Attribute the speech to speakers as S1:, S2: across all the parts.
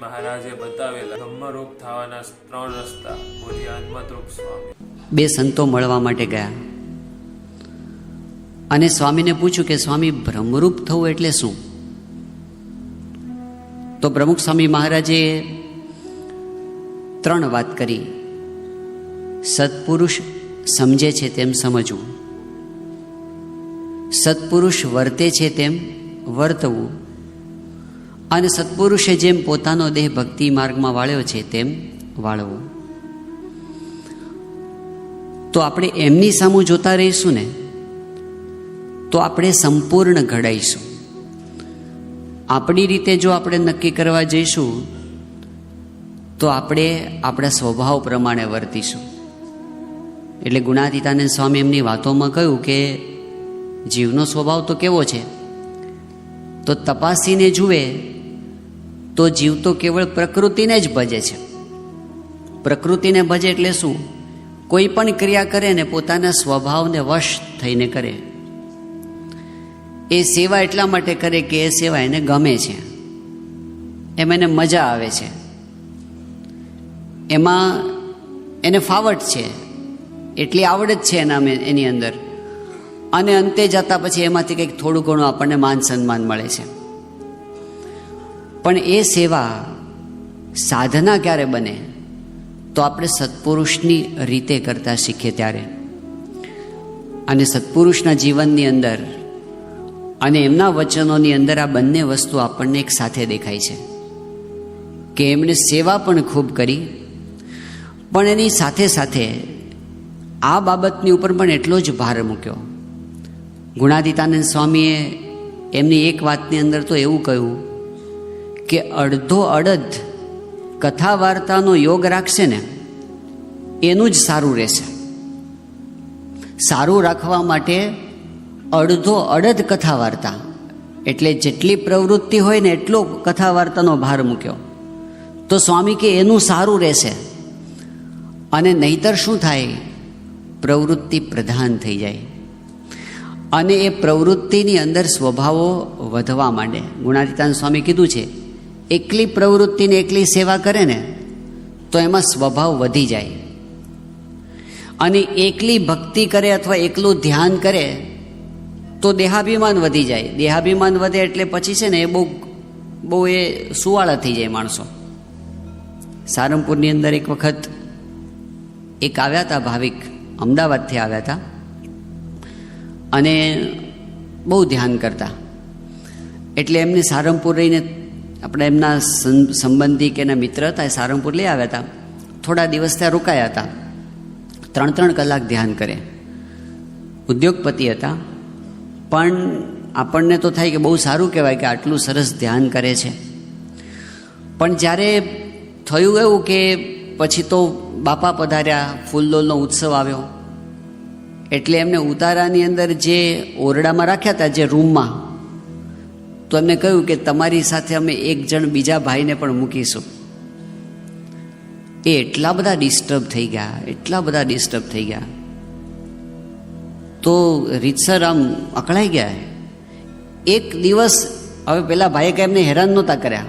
S1: મહારાજે બતાવેલા બ્રહ્મરૂપ થવાના ત્રણ રસ્તા બોલ્યા હનુમતરૂપ સ્વામી.
S2: બે સંતો મળવા માટે ગયા. અને સ્વામીને પૂછ્યું કે, સ્વામી ભ્રમરૂપ થવું એટલે શું? તો પ્રમુખ સ્વામી મહારાજે ત્રણ વાત કરી. સત્પુરુષ સમજે છે તેમ સમજવું. સત્પુરુષ વર્તે છે તેમ વર્તવું. અને સત્પુરુષે જેમ પોતાનો દેહ ભક્તિ માર્ગમાં વાળ્યો છે, તેમ વાળવો. તો આપણે એમની સામું જોતા રહીશું ને, તો આપણે સંપૂર્ણ ઘડાઈશું. આપણી રીતે જો આપણે નક્કી કરવા જઈશું, તો આપણે આપણા સ્વભાવ પ્રમાણે વર્તીશું. એટલે ગુણાતીતાનંદ સ્વામી એમની વાતોમાં કહ્યું કે, જીવનો સ્વભાવ તો કેવો છે? તો તપાસીને જુએ તો જીવ તો કેવળ પ્રકૃતિને જ ભજે છે. પ્રકૃતિને ભજે એટલે શું? કોઈ પણ ક્રિયા કરે ને પોતાના સ્વભાવને વશ થઈને કરે. એ સેવા એટલા માટે કરે કે એ સેવા એને ગમે છે. એમ એને મજા આવે છે. એમાં એને ફાવટ છે. એટલી આવડત છે એના એની અંદર. અને અંતે જતા પછી એમાંથી કંઈક થોડું ઘણું આપણને માન સન્માન મળે છે. પણ એ સેવા સાધના ક્યારે બને? તો આપણે સત્પુરુષની રીતે કરતા શીખીએ ત્યારે. અને સત્પુરુષના જીવનની અંદર અને એમના વચનોની અંદર આ બંને વસ્તુ આપણને એક સાથે દેખાય છે. કે એમણે સેવા પણ ખૂબ કરી, પણ એની સાથે સાથે આ બાબતની ઉપર પણ એટલો જ ભાર મૂક્યો. ગુણાદિતાનંદ સ્વામીએ એમની એક વાતની અંદર તો એવું કહ્યું કે અડધો અડધ કથા વાર્તાનો યોગ રાખશે ને, એનું જ સારું રહેશે. સારું રાખવા માટે અડધો અડધ કથા વાર્તા એટલે જેટલી પ્રવૃત્તિ હોય ને એટલો કથા વાર્તાનો ભાર મૂક્યો. તો સ્વામી કે એનું સારું રહેશે. અને નહીતર શું થાય? પ્રવૃત્તિ પ્રધાન થઈ જાય. અને એ પ્રવૃત્તિની અંદર સ્વભાવો વધવા માંડે. ગુણાતીતાન સ્વામી કીધું છે એકલી પ્રવૃત્તિને એકલી સેવા કરે ને, તો એમાં સ્વભાવ વધી જાય. અને એકલી ભક્તિ કરે અથવા એકલું ધ્યાન કરે, તો દેહાભિમાન વધી જાય. દેહાભિમાન વધે એટલે પછી છે ને એ બહુ બહુ એ સુવાળા થઈ જાય માણસો. સારંગપુરની અંદર એક વખત એક આવ્યા હતા ભાવિક, અમદાવાદથી આવ્યા હતા. અને બહુ ધ્યાન કરતા. એટલે એમને સારંગપુર રહીને આપણે એમના સંબંધી કે એના મિત્ર હતા એ સારંગપુર લઈ આવ્યા હતા. થોડા દિવસ ત્યાં રોકાયા હતા. ત્રણ ત્રણ કલાક ધ્યાન કરે. ઉદ્યોગપતિ હતા. પણ આપણને તો થાય કે બહુ સારું કહેવાય કે આટલું સરસ ધ્યાન કરે છે. પણ જ્યારે થયું એવું કે પછી તો બાપા પધાર્યા, ફૂલદોલનો ઉત્સવ આવ્યો. એટલે એમને ઉતારાની અંદર જે ઓરડામાં રાખ્યા હતા, જે રૂમમાં તો એમને કહ્યું કે તમારી સાથે અમે એક જણ બીજા ભાઈને પણ મૂકીશું. એ એટલા બધા ડિસ્ટર્બ થઈ ગયા, એટલા બધા ડિસ્ટર્બ થઈ ગયા. તો રીતસર આમ અકળાઈ ગયા એક દિવસ હવે પેલા ભાઈએ કે એમને હેરાન નહોતા કર્યા.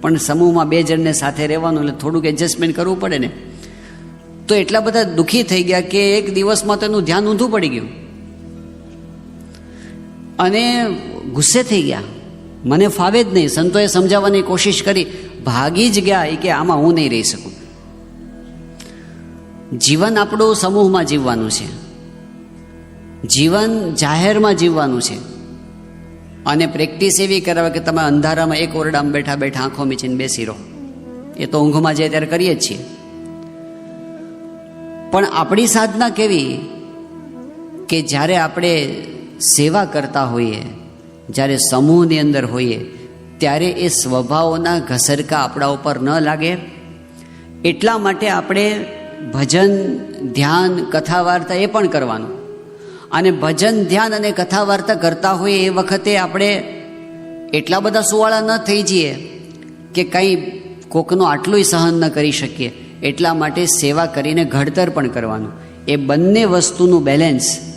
S2: પણ સમૂહમાં બે જણને સાથે રહેવાનું એટલે થોડુંક એડજસ્ટમેન્ટ કરવું પડે ને. તો એટલા બધા દુઃખી થઈ ગયા કે એક દિવસમાં તો એનું ધ્યાન ઊંધું પડી ગયું. અને ગુસ્સે થઈ ગયા. મને ફાવે જ નહીં. સંતોએ સમજાવવાની કોશિશ કરી. ભાગી જ ગયા. એ કે આમાં હું નહીં રહી શકું. જીવન આપણું સમૂહમાં જીવવાનું છે. જીવન જાહેરમાં જીવવાનું છે. અને પ્રેક્ટિસ એવી કરાવે કે તમે અંધારામાં એક ઓરડામાં બેઠા બેઠા આંખો મીચીને બેસી રહો. એ તો ઊંઘમાં જાય ત્યારે કરીએ જ છીએ. પણ આપણી સાધના કેવી? કે જ્યારે આપણે સેવા કરતા હોઈએ જ્યારે સમૂહની અંદર હોઈએ, ત્યારે એ સ્વભાવોના ઘસરકા આપણા ઉપર ન લાગે. એટલા માટે આપણે ભજન, ધ્યાન કથા વાર્તા એ પણ કરવાનું. અને ભજન, ધ્યાન અને કથા વાર્તા કરતા હોઈએ એ વખતે આપણે એટલા બધા સુવાળા ન થઈ જઈએ કે કંઈ કોકનું આટલું સહન ન કરી શકીએ. એટલા માટે સેવા કરીને ઘડતર પણ કરવાનું. એ બંને વસ્તુનું બેલેન્સ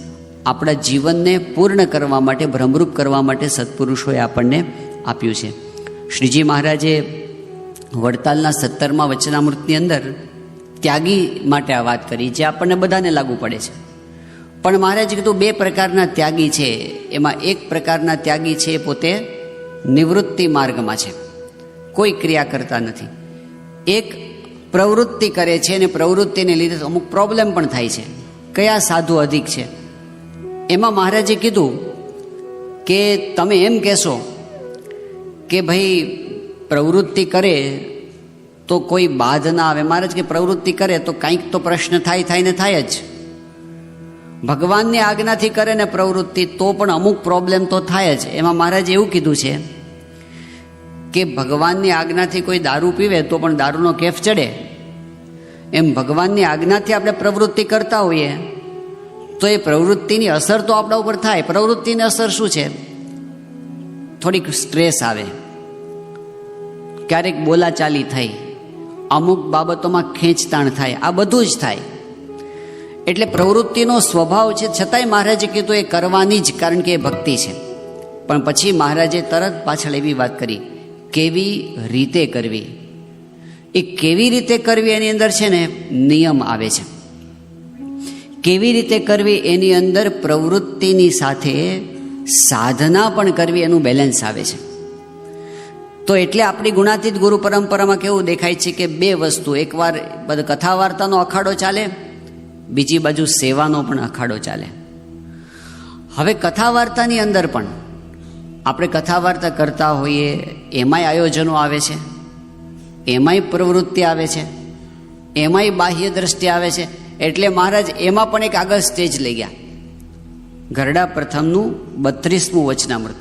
S2: આપણા જીવનને પૂર્ણ કરવા માટે, ભ્રમરૂપ કરવા માટે સત્પુરુષોએ આપણને આપ્યું છે. શ્રીજી મહારાજે વડતાલના સત્તરમાં વચનામૃતની અંદર ત્યાગી માટે આ વાત કરી, જે આપણને બધાને લાગુ પડે છે. પણ મહારાજ કીધું, બે પ્રકારના ત્યાગી છે. એમાં એક પ્રકારના ત્યાગી છે એ પોતે નિવૃત્તિ માર્ગમાં છે. કોઈ ક્રિયા કરતા નથી. એક પ્રવૃત્તિ કરે છે અને પ્રવૃત્તિને લીધે અમુક પ્રોબ્લેમ પણ થાય છે. કયા સાધુ અધિક છે? એમાં મહારાજે કીધું કે તમે એમ કહેશો કે ભાઈ પ્રવૃત્તિ કરે તો કોઈ બાધ ના આવે. મહારાજ કે પ્રવૃત્તિ કરે તો કંઈક તો પ્રશ્ન થાય થાય ને થાય જ. ભગવાનની આજ્ઞાથી કરે ને પ્રવૃત્તિ તો પણ અમુક પ્રોબ્લેમ તો થાય જ. એમાં મહારાજે એવું કીધું છે કે ભગવાનની આજ્ઞાથી કોઈ દારૂ પીવે તો પણ દારૂનો કેફ ચડે. એમ ભગવાનની આજ્ઞાથી આપણે પ્રવૃત્તિ કરતા હોઈએ. તો એ પ્રવૃત્તિની અસર તો આપણા ઉપર થાય. પ્રવૃત્તિની અસર શું છે? થોડીક સ્ટ્રેસ આવે. ક્યારેક બોલાચાલી થઈ. અમુક બાબતોમાં ખેંચતાણ થાય. આ બધું જ થાય. એટલે પ્રવૃત્તિનો સ્વભાવ છે, છતાંય મહારાજે કીધું એ કરવાની જ, કારણ કે એ ભક્તિ છે. પણ પછી મહારાજે તરત પાછળ એવી વાત કરી, કેવી રીતે કરવી? એ કેવી રીતે કરવી એની અંદર છે ને, નિયમ આવે છે. કેવી રીતે કરવી એની અંદર પ્રવૃત્તિની સાથે સાધના પણ કરવી એનું બેલેન્સ આવે છે. તો એટલે આપણી ગુણાતીત ગુરુ પરંપરામાં કેવું દેખાય છે કે બે વસ્તુ, એકવાર બધો કથા વાર્તાનો અખાડો ચાલે, બીજી બાજુ સેવાનો પણ અખાડો ચાલે. હવે કથા વાર્તાની અંદર પણ આપણે કથા વાર્તા કરતા હોઈએ, એમાંય આયોજનો આવે છે, એમાંય પ્રવૃત્તિ આવે છે, એમાંય બાહ્ય દ્રષ્ટિ આવે છે એટલે મહારાજ, એમાં પણ એક આગળ સ્ટેજ લઈ ગયા. ગરડા પ્રથમનું, બત્રીસમું વચનામૃત.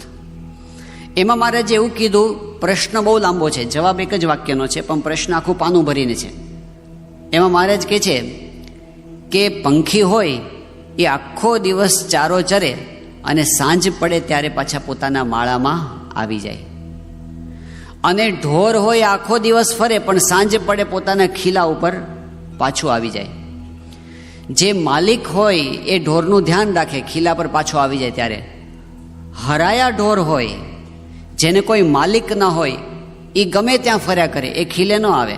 S2: એમાં મહારાજે એવું કીધું, પ્રશ્ન બહુ લાંબો છે, જવાબ એક જ વાક્યનો છે, પણ પ્રશ્ન આખું પાનું ભરીને છે. એમાં મહારાજ કહે છે કે પંખી હોય, એ આખો દિવસ ચારો ચરે અને સાંજ પડે ત્યારે પાછા પોતાના માળામાં આવી જાય. અને ઢોર હોય આખો દિવસ ફરે, પણ સાંજ પડે પોતાના ખીલા ઉપર પાછું આવી જાય. જે માલિક હોય એ ઢોરનું ધ્યાન રાખે, ખીલા પર પાછો આવી જાય ત્યારે. હરાયા ઢોર હોય, જેને કોઈ માલિક ન હોય એ ગમે ત્યાં ફર્યા કરે, એ ખીલે ન આવે.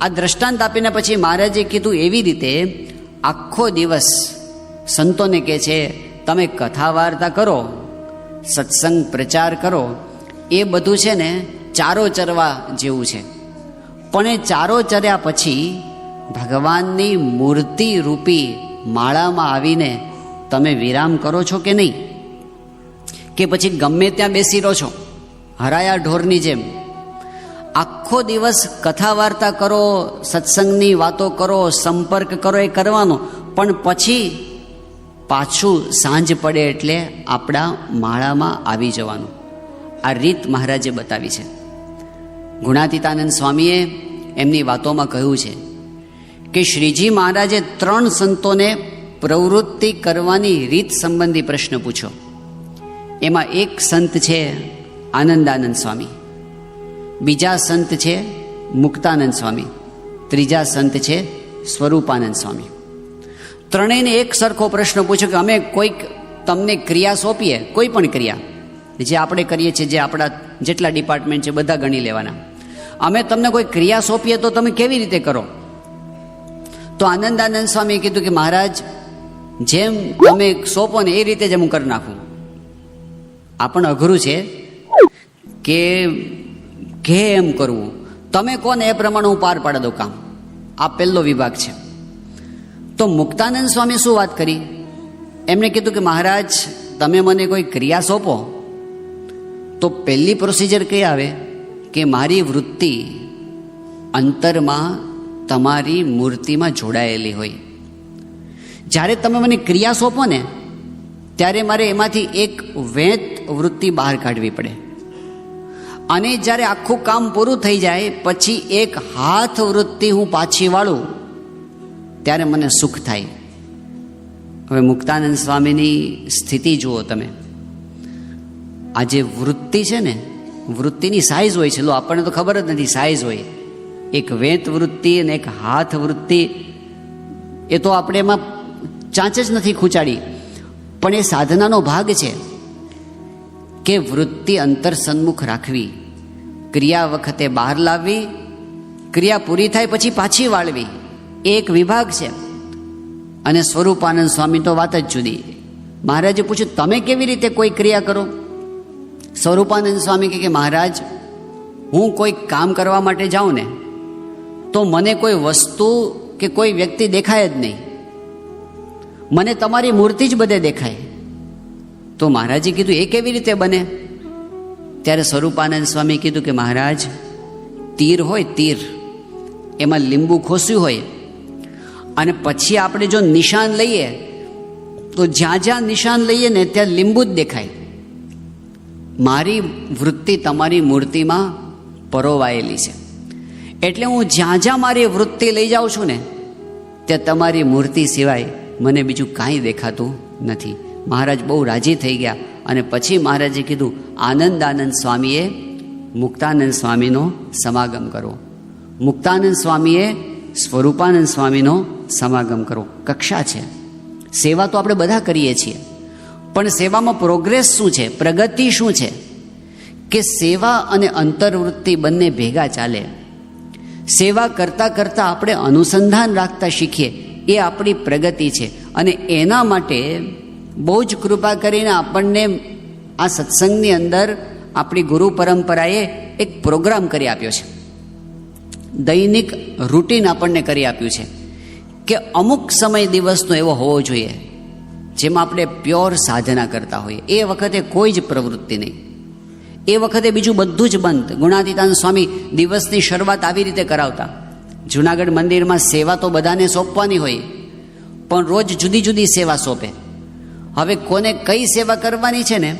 S2: આ દ્રષ્ટાંત આપીને પછી મહારાજે કીધું એવી રીતે આખો દિવસ સંતોને કહે છે, તમે કથા વાર્તા કરો, સત્સંગ પ્રચાર કરો, એ બધું છે ને ચારો ચરવા જેવું છે. પણ એ ચારો ચર્યા પછી ભગવાનની મૂર્તિ રૂપી માળામાં આવીને તમે વિરામ કરો છો કે નહીં? કે પછી ગમે ત્યાં બેસી રહો છો, હરાયા ઢોરની જેમ? આખો દિવસ કથા વાર્તા કરો, સત્સંગની વાતો કરો, સંપર્ક કરો, એ કરવાનો. પણ પછી પાછું સાંજ પડે એટલે આપણા માળામાં આવી જવાનું. આ રીત મહારાજે બતાવી છે. ગુણાતીતાનંદ સ્વામીએ એમની વાતોમાં કહ્યું છે કે શ્રીજી મહારાજે ત્રણ સંતોને પ્રવૃત્તિ કરવાની રીત સંબંધી પ્રશ્ન પૂછ્યો. એમાં એક સંત છે આનંદાનંદ સ્વામી. બીજા સંત છે મુક્તાનંદ સ્વામી. ત્રીજા સંત છે સ્વરૂપાનંદ સ્વામી. ત્રણેયને એક સરખો પ્રશ્ન પૂછ્યો કે અમે કોઈક તમને ક્રિયા સોંપીએ? કોઈ પણ ક્રિયા. જે આપણે કરીએ છીએ, જે આપણા જેટલા ડિપાર્ટમેન્ટ છે, બધા ગણી લેવાના. અમે તમને કોઈ ક્રિયા સોંપીએ તો તમે કેવી રીતે કરો? તો આનંદાનંદ સ્વામીએ કીધું કે મહારાજ, જેમ તમે સોંપો ને એ રીતે જ હું કરી નાખું. આ પણ અઘરું છે કે કે એમ કરવું. તમે કોને એ પ્રમાણે હું પાર પાડી દઉં કામ? આ પહેલો વિભાગ છે. તો મુક્તાનંદ સ્વામી શું વાત કરી? એમણે કીધું કે મહારાજ, તમે મને કોઈ ક્રિયા સોંપો? તો પહેલી પ્રોસિજર કઈ આવે? કે મારી વૃત્તિ અંતરમાં તમારી મૂર્તિમાં જોડાયેલી હોય. જ્યારે તમે મને ક્રિયા સોંપો ને ત્યારે મારે એમાંથી એક વેત વૃત્તિ બહાર કાઢવી પડે. અને જ્યારે આખું કામ પૂરું થઈ જાય, પછી એક હાથ વૃત્તિ હું પાછી વાળું, ત્યારે મને સુખ થાય. હવે મુક્તાનંદ સ્વામીની સ્થિતિ જુઓ તમે. આ જે વૃત્તિ છે ને, વૃત્તિની સાઇઝ હોય છે, લો, આપણને તો ખબર જ નથી સાઇઝ હોય. એક વેત વૃત્તિ અને એક હાથ વૃત્તિ, એ તો આપણે એમાં ચાંચ જ નથી ખૂંચાડી. પણ એ સાધનાનો ભાગ છે કે વૃત્તિ અંતર સન્મુખ રાખવી, ક્રિયા વખતે બહાર લાવવી, ક્રિયા પૂરી થાય પછી પાછી વાળવી, એ એક વિભાગ છે. અને સ્વરૂપાનંદ સ્વામી તો વાત જ જુદી. મહારાજે પૂછ્યું, તમે કેવી રીતે કોઈ ક્રિયા કરો? સ્વરૂપાનંદ સ્વામી કે, મહારાજ, હું કોઈ કામ કરવા માટે જાઉં ને તો મને કોઈ વસ્તુ કે કોઈ વ્યક્તિ દેખાય જ નહીં. મને તમારી મૂર્તિ જ બધે દેખાય. તો મહારાજે કીધું, એ કેવી રીતે બને? ત્યારે સ્વરૂપાનંદ સ્વામી કીધું કે, મહારાજ, તીર હોય તીર. એમાં લીંબુ ખોસ્યું હોય. અને પછી આપણે જો નિશાન લઈએ, તો જ્યાં જ્યાં નિશાન લઈએ ને, ત્યાં લીંબુ જ દેખાય. મારી વૃત્તિ તમારી મૂર્તિમાં પરોવાયેલી છે. એટલે હું જ્યાં જ્યાં મારી વૃત્તિ લઈ જાઉં છું ને, ત્યાં તમારી મૂર્તિ સિવાય મને બીજું કાંઈ દેખાતું નથી. મહારાજ બહુ રાજી થઈ ગયા અને પછી મહારાજે કીધું આનંદ આનંદ સ્વામીએ મુક્તાનંદ સ્વામીનો સમાગમ કરો. મુક્તાનંદ સ્વામીએ સ્વરૂપાનંદ સ્વામીનો સમાગમ કરો. કક્ષા છે. સેવા તો આપણે બધા કરીએ છીએ. પણ સેવામાં પ્રોગ્રેસ શું છે? પ્રગતિ શું છે? કે સેવા અને અંતર્વૃત્તિ બંને ભેગા ચાલે. સેવા કરતાં કરતાં આપણે અનુસંધાન રાખતા શીખીએ. એ આપણી પ્રગતિ છે. અને એના માટે બહુ જ કૃપા કરીને આપણને આ સત્સંગની અંદર આપણી ગુરુ પરંપરાએ એક પ્રોગ્રામ કરી આપ્યો છે. દૈનિક રૂટીન આપણને કરી આપ્યું છે કે અમુક સમય દિવસનો એવો હોવો જોઈએ, જેમાં આપણે પ્યોર સાધના કરતા હોઈએ. એ વખતે કોઈ જ પ્રવૃત્તિ નહીં. એ વખતે બીજું બધું જ બંધ. ગુણાતીતાન સ્વામી દિવસની શરૂઆત આવી રીતે કરાવતા. જુનાગઢ મંદિરમાં સેવા તો બધાને સોંપવાની હોય, પણ રોજ જુદી જુદી સેવા સોંપે. હવે કોને કઈ સેવા કરવાની છે ને,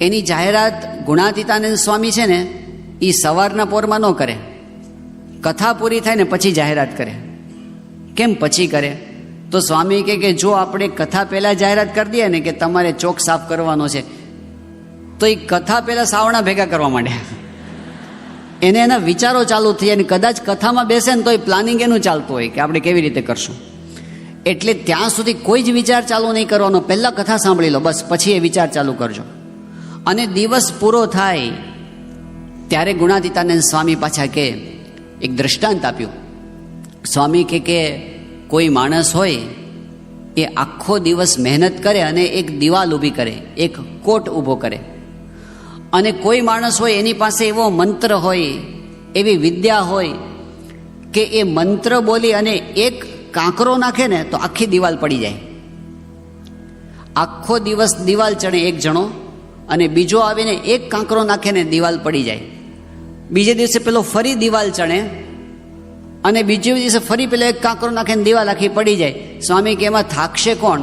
S2: એની જાહેરાત ગુણાતીતાનંદ સ્વામી છે ને એ સવારના પોરમાં ન કરે. કથા પૂરી થાય ને પછી જાહેરાત કરે. કેમ પછી કરે? તો સ્વામી કે જો આપણે કથા પહેલાં જાહેરાત કરી દઈએ ને કે તમારે ચોક સાફ કરવાનો છે તો એ કથા પહેલાં સાવણા ભેગા કરવા માંડ્યા એને એના વિચારો ચાલુ થઈ અને કદાચ કથામાં બેસે ને તો એ પ્લાનિંગ એનું ચાલતું હોય કે આપણે કેવી રીતે કરશું. એટલે ત્યાં સુધી કોઈ જ વિચાર ચાલુ નહીં કરવાનો. પહેલાં કથા સાંભળી લો, બસ, પછી એ વિચાર ચાલુ કરજો. અને દિવસ પૂરો થાય ત્યારે ગુણાતીતાનંદ સ્વામી પાછા કે, એક દ્રષ્ટાંત આપ્યું. સ્વામી કે કે, કોઈ માણસ હોય એ આખો દિવસ મહેનત કરે અને એક દિવાલ ઊભી કરે, એક કોટ ઊભો કરે. અને કોઈ માણસ હોય એની પાસે એવો મંત્ર હોય, એવી વિદ્યા હોય કે એ મંત્ર બોલી અને એક કાંકરો નાખે ને તો આખી દિવાલ પડી જાય. આખો દિવસ દિવાલ ચણે એક જણો અને બીજો આવીને એક કાંકરો નાખે ને દિવાલ પડી જાય. બીજે દિવસે પેલો ફરી દિવાલ ચણે અને બીજે દિવસે ફરી પેલો એક કાંકરો નાખે ને દિવાલ આખી પડી જાય. સ્વામી કે એમાં થાકશે કોણ?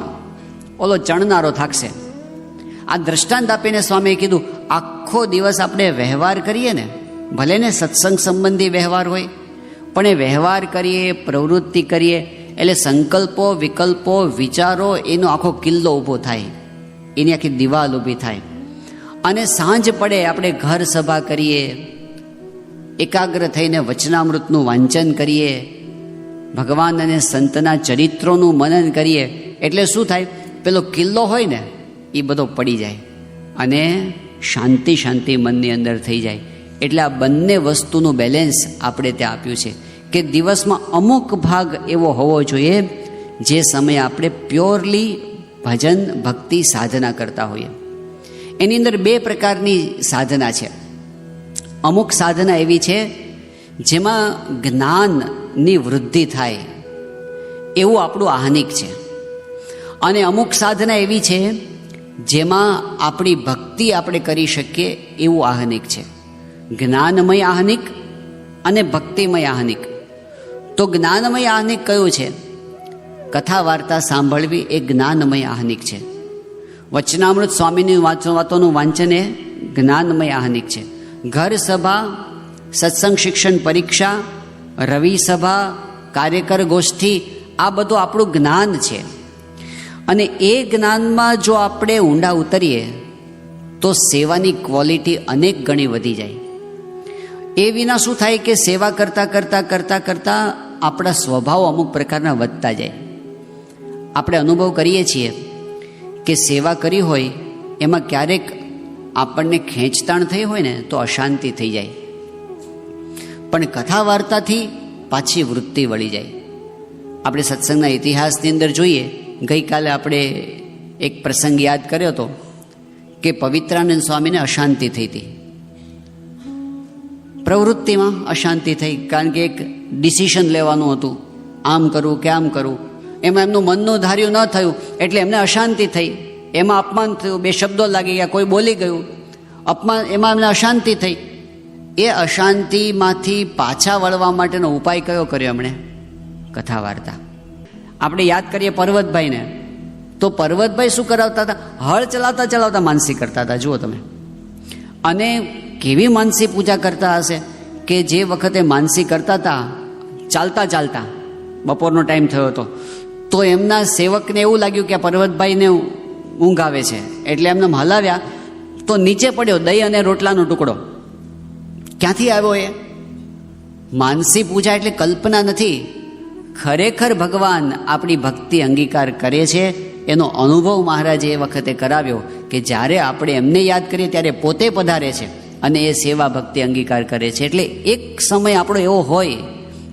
S2: ઓલો ચણનારો થાકશે. આ દ્રષ્ટાંત આપીને સ્વામીએ કીધું આખો દિવસ આપણે વ્યવહાર કરીએ ને, ભલે ને સત્સંગ સંબંધી વ્યવહાર હોય, પણ એ વ્યવહાર કરીએ, પ્રવૃત્તિ કરીએ, એટલે સંકલ્પો, વિકલ્પો, વિચારો, એનો આખો કિલ્લો ઊભો થાય. એની આખી દિવાલ ઊભી થાય. અને સાંજ પડે આપણે ઘર સભા કરીએ, એકાગ્ર થઈને વચનામૃતનું વાંચન કરીએ, ભગવાન અને સંતના ચરિત્રોનું મનન કરીએ, એટલે શું થાય? પેલો કિલ્લો હોય ને, એ બધો પડી જાય. અને શાંતિ શાંતિ મનની અંદર થઈ જાય. એટલે આ બંને વસ્તુનું બેલેન્સ આપણે ત્યાં આપ્યું છે કે દિવસમાં અમુક ભાગ એવો હોવો જોઈએ જે સમયે આપણે પ્યોરલી ભજન, ભક્તિ, સાધના કરતા હોઈએ. એની અંદર બે પ્રકારની સાધના છે. અમુક સાધના એવી છે જેમાં જ્ઞાનની વૃદ્ધિ થાય. એવું આપણું આહનિક છે. અને અમુક સાધના એવી છે જેમાં આપણી ભક્તિ આપણે કરી શકીએ એવું આહનિક છે. જ્ઞાનમય આહનિક અને ભક્તિમય આહનિક. તો જ્ઞાનમય આહનિક કયું છે? કથા વાર્તા સાંભળવી એ જ્ઞાનમય આહનિક છે. વચનામૃત સ્વામીની વાતોનું વાંચન એ જ્ઞાનમય આહનિક છે. ઘર સભા, સત્સંગ શિક્ષણ પરીક્ષા, રવિ સભા, કાર્યકર ગોષ્ઠી, આ બધું આપણું જ્ઞાન છે. અને એ જ્ઞાનમાં જો આપણે ઊંડા ઉતરીએ, તો સેવાની ક્વોલિટી અનેક ગણી વધી જાય. એ વિના શું થાય કે સેવા કરતાં કરતાં કરતાં કરતાં આપણા સ્વભાવ અમુક પ્રકારના વધતા જાય. આપણે અનુભવ કરીએ છીએ કે સેવા કરી હોય, એમાં ક્યારેક આપણને ખેંચતાણ થઈ હોય ને, તો અશાંતિ થઈ જાય. પણ કથા વાર્તાથી પાછી વૃત્તિ વળી જાય. આપણે સત્સંગના ઇતિહાસની અંદર જોઈએ ગઈકાલે આપણે એક પ્રસંગ યાદ કર્યો હતો કે પવિત્રાનંદ સ્વામીને અશાંતિ થઈ હતી. પ્રવૃત્તિમાં અશાંતિ થઈ, કારણ કે એક ડિસિશન લેવાનું હતું. આમ કરવું કે આમ કરવું એમાં એમનું મનનું ધાર્યું ન થયું, એટલે એમને અશાંતિ થઈ. એમાં અપમાન થયું, બે શબ્દો લાગી ગયા, કોઈ બોલી ગયું. અપમાન, એમાં એમને અશાંતિ થઈ. એ અશાંતિમાંથી પાછા વળવા માટેનો ઉપાય કયો કર્યો એમણે? કથા વાર્તા આપણે યાદ કરીએ પર્વતભાઈને. તો પર્વતભાઈ શું કરાવતા હતા? હળ ચલાવતા ચલાવતા માનસી કરતા હતા. જુઓ તમે. અને કેવી માનસી પૂજા કરતા હશે કે જે વખતે માનસી કરતા હતા, ચાલતા ચાલતા, બપોરનો ટાઈમ થયો હતો. તો એમના સેવકને એવું લાગ્યું કે પર્વતભાઈને ઊંઘ આવે છે. એટલે એમને હલાવ્યા. તો નીચે પડ્યો દહીં અને રોટલાનો ટુકડો. ક્યાંથી આવ્યો એ? માનસી પૂજા એટલે કલ્પના નથી. ખરેખર ભગવાન આપણી ભક્તિ અંગીકાર કરે છે? એનો અનુભવ મહારાજે એ વખતે કરાવ્યો કે જ્યારે આપણે એમને યાદ કરીએ ત્યારે પોતે પધારે છે અને એ સેવા ભક્તિ અંગીકાર કરે છે. એટલે એક સમય આપણો એવો હોય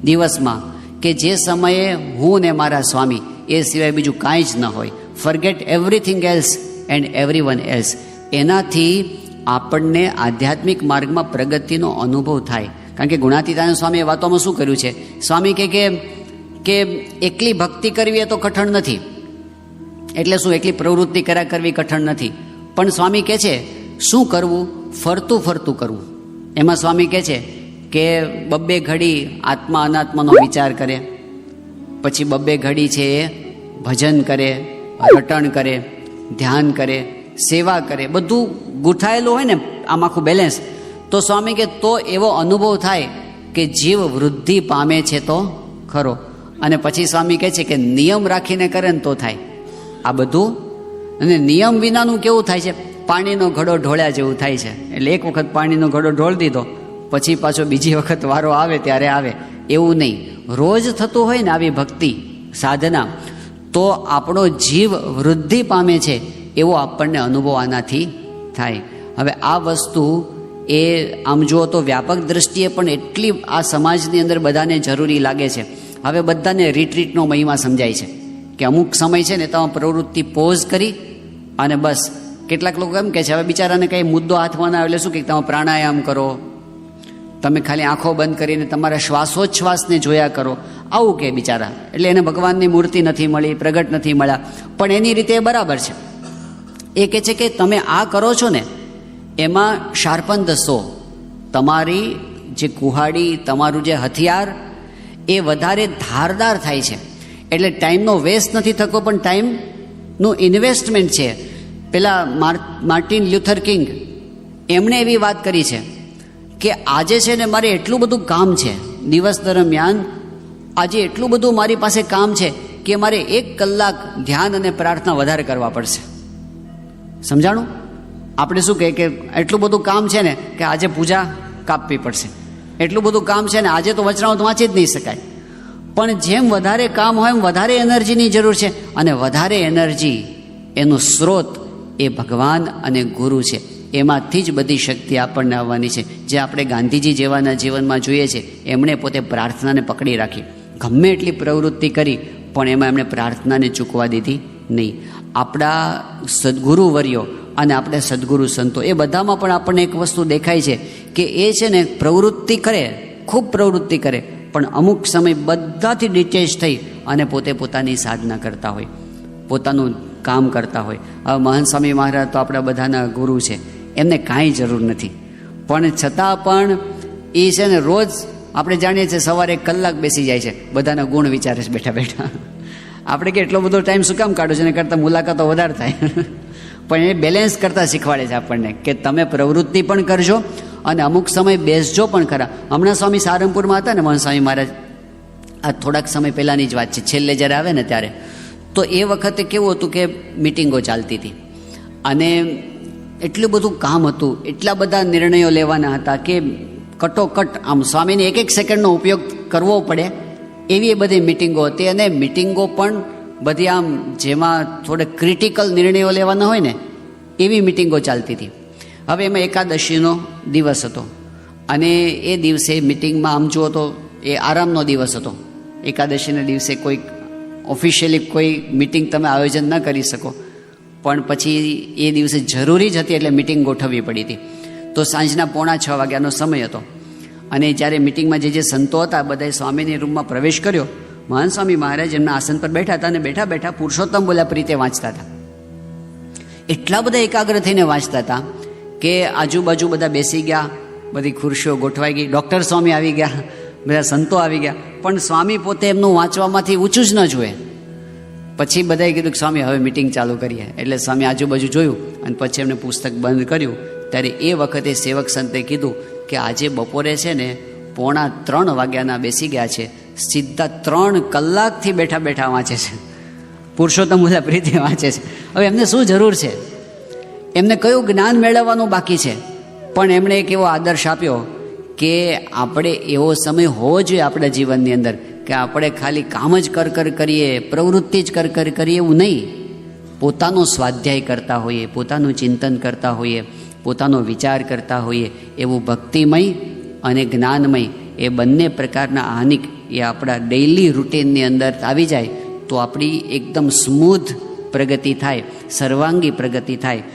S2: દિવસમાં કે જે સમયે હું ને મારા સ્વામી, એ સિવાય બીજું કાંઈ જ ન હોય. Forget everything else and every one else એનાથી આપણને આધ્યાત્મિક માર્ગમાં પ્રગતિનો અનુભવ થાય. કારણ કે ગુણાતીતાનંદ સ્વામીએ વાતોમાં શું કર્યું છે? સ્વામી કે કે કે એકલી ભક્તિ કરવી એ તો કઠણ નથી. એટલે શું એકલી પ્રવૃત્તિ કર્યા કરવી કઠણ નથી. પણ સ્વામી કહે છે, શું કરવું? ફરતું ફરતું કરવું. એમાં સ્વામી કહે છે કે બબ્બે ઘડી આત્મા અનાત્માનો વિચાર કરે. પછી બબ્બે ઘડી છે એ ભજન કરે, રટણ કરે, ધ્યાન કરે, સેવા કરે. બધું ગૂંથાયેલું હોય ને, આમ આખું બેલેન્સ તો સ્વામી કે તો એવો અનુભવ થાય કે જીવ વૃદ્ધિ પામે છે તો ખરો. અને પછી સ્વામી કહે છે કે નિયમ રાખીને કરે ને તો થાય. આ બધું? અને નિયમ વિનાનું કેવું થાય છે? પાણીનો ઘડો ઢોળ્યા જેવું થાય છે. એટલે એક વખત પાણીનો ઘડો ઢોળ દીધો, પછી પાછો બીજી વખત વારો આવે, ત્યારે આવે. એવું નહીં. રોજ થતું હોય ને આવી ભક્તિ, સાધના, તો આપણો જીવ વૃદ્ધિ પામે છે, એવો આપણને અનુભવ આનાથી થાય. હવે આ વસ્તુ એ, આમ જુઓ તો વ્યાપક દ્રષ્ટિએ પણ એટલી આ સમાજની અંદર બધાને જરૂરી લાગે છે. હવે બધાને રિટ્રીટનો મહિમા સમજાય છે કે અમુક સમય છે ને તમે પ્રવૃત્તિ પોઝ કરી અને બસ કેટલાક લોકો એમ કહે છે, હવે બિચારાને કંઈ મુદ્દો હાથમાં ના આવે એટલે શું કે તમે પ્રાણાયામ કરો? તમે ખાલી આંખો બંધ કરીને તમારા શ્વાસોચ્છ્વાસને જોયા કરો. આવું કે બિચારા. એટલે એને ભગવાનની મૂર્તિ નથી મળી, પ્રગટ નથી મળ્યા. પણ એની રીતે બરાબર છે. એ કહે છે કે તમે આ કરો છો ને, એમાં શાર્પન દસો. તમારી જે કુહાડી, તમારું જે હથિયાર એ વધારે ધારદાર થાય છે. એટલે ટાઈમનો વેસ્ટ નથી થતો, પણ ટાઈમનું ઇન્વેસ્ટમેન્ટ છે. પેલા માર્ટિન લ્યુથર કિંગ એમણે એવી વાત કરી છે કે આજે છે ને મારે એટલું બધું કામ છે, દિવસ દરમિયાન આજે એટલું બધું મારી પાસે કામ છે કે મારે એક કલાક ધ્યાન અને પ્રાર્થના વધારે કરવા પડશે. સમજાણું? આપણે શું કહે કે એટલું બધું કામ છે ને કે આજે પૂજા કાપવી પડશે. એટલું બધું કામ છે ને આજે તો વચરાઓ વાંચી જ નહીં શકાય. પણ જેમ વધારે કામ હોય એમ વધારે એનર્જીની જરૂર છે અને વધારે એનર્જી એનું સ્ત્રોત એ ભગવાન અને ગુરુ છે. એમાંથી જ બધી શક્તિ આપણને આવવાની છે. જે આપણે ગાંધીજી જેવાના જીવનમાં જોઈએ છે, એમણે પોતે પ્રાર્થનાને પકડી રાખી. ગમે એટલી પ્રવૃત્તિ કરી, પણ એમાં એમણે પ્રાર્થનાને ચૂકવા દીધી નહીં. આપણા સદગુરુ વર્યો અને આપણે સદગુરુ સંતો, એ બધામાં પણ આપણને એક વસ્તુ દેખાય છે કે એ છે ને પ્રવૃત્તિ કરે, ખૂબ પ્રવૃત્તિ કરે, પણ અમુક સમય બધાથી ડિટેચ થઈ અને પોતે પોતાની સાધના કરતા હોય, પોતાનું કામ કરતા હોય. હવે મહાન સ્વામી મહારાજ તો આપણા બધાના ગુરુ છે, એમને કાંઈ જરૂર નથી. પણ છતાં પણ એ છે ને રોજ આપણે જાણીએ છીએ સવારે એક કલાક બેસી જાય છે, બધાના ગુણ વિચારે છે બેઠા બેઠા. આપણે કે એટલો બધો ટાઈમ શું કામ કાઢો છે? એને કરતાં મુલાકાતો વધારે થાય. પણ એ બેલેન્સ કરતાં શીખવાડે છે આપણને કે તમે પ્રવૃત્તિ પણ કરજો અને અમુક સમય બેસજો પણ ખરા. હમણાં સ્વામી સારંગપુરમાં હતા ને મહન સ્વામી મહારાજ. આ થોડાક સમય પહેલાંની જ વાત છે છેલ્લે જ્યારે આવે ને ત્યારે. તો એ વખતે કેવું હતું કે મિટિંગો ચાલતી હતી. અને એટલું બધું કામ હતું, એટલા બધા નિર્ણયો લેવાના હતા કે કટોકટ આમ સ્વામીને એક એક સેકન્ડનો ઉપયોગ કરવો પડે એવી એ બધી મિટિંગો હતી. અને મિટિંગો પણ બધી આમ જેમાં થોડે ક્રિટિકલ નિર્ણયો લેવાના હોય ને, એવી મિટિંગો ચાલતી હતી. હવે એમાં એકાદશીનો દિવસ હતો. અને એ દિવસે મિટિંગમાં આમ જુઓ તો એ આરામનો દિવસ હતો. એકાદશીના દિવસે કોઈ ઓફિશિયલી કોઈ મિટિંગ તમે આયોજન ન કરી શકો. પણ પછી એ દિવસે જરૂરી જ હતી એટલે મિટિંગ ગોઠવવી પડી હતી. તો સાંજના પોણા છ વાગ્યાનો સમય હતો. અને જ્યારે મિટિંગમાં જે જે સંતો હતા, બધાએ સ્વામીની રૂમમાં પ્રવેશ કર્યો મહાન સ્વામી મહારાજ એમના આસન પર બેઠા હતા અને બેઠા બેઠા પુરુષોત્તમ બોલ્યા પ્રીતે વાંચતા હતા. એટલા બધા એકાગ્ર થઈને વાંચતા હતા કે આજુબાજુ બધા બેસી ગયા, બધી ખુરશીઓ ગોઠવાઈ ગઈ, ડૉક્ટર સ્વામી આવી ગયા, બધા સંતો આવી ગયા. પણ સ્વામી પોતે એમનું વાંચવામાંથી ઊંચું જ ન જુએ. પછી બધાએ કીધું કે સ્વામી, હવે મિટિંગ ચાલુ કરીએ. એટલે સ્વામી આજુબાજુ જોયું અને પછી એમને પુસ્તક બંધ કર્યું. ત્યારે એ વખતે સેવક સંતે કીધું કે આજે બપોરે છે ને પોણા ત્રણ વાગ્યાના બેસી ગયા છે. સીધા ત્રણ કલાકથી બેઠા બેઠા વાંચે છે. પુરુષોત્તમ મુલા પ્રીતિ વાંચે છે. હવે એમને શું જરૂર છે? એમને કયું જ્ઞાન મેળવવાનું બાકી છે? પણ એમણે એક એવો આદર્શ આપ્યો કે આપણે એવો સમય હોવો જોઈએ આપણા જીવનની અંદર કે આપણે ખાલી કામ જ કર કર કરીએ, પ્રવૃત્તિ જ કર કર કરીએ એવું નહીં. પોતાનો સ્વાધ્યાય કરતા હોઈએ, પોતાનું ચિંતન કરતા હોઈએ, પોતાનો વિચાર કરતા હોઈએ, એવું ભક્તિમય અને જ્ઞાનમય એ બંને પ્રકારના આનિક એ આપણા ડેઇલી રૂટીનની અંદર આવી જાય, તો આપણી એકદમ સ્મૂધ પ્રગતિ થાય, સર્વાંગી પ્રગતિ થાય.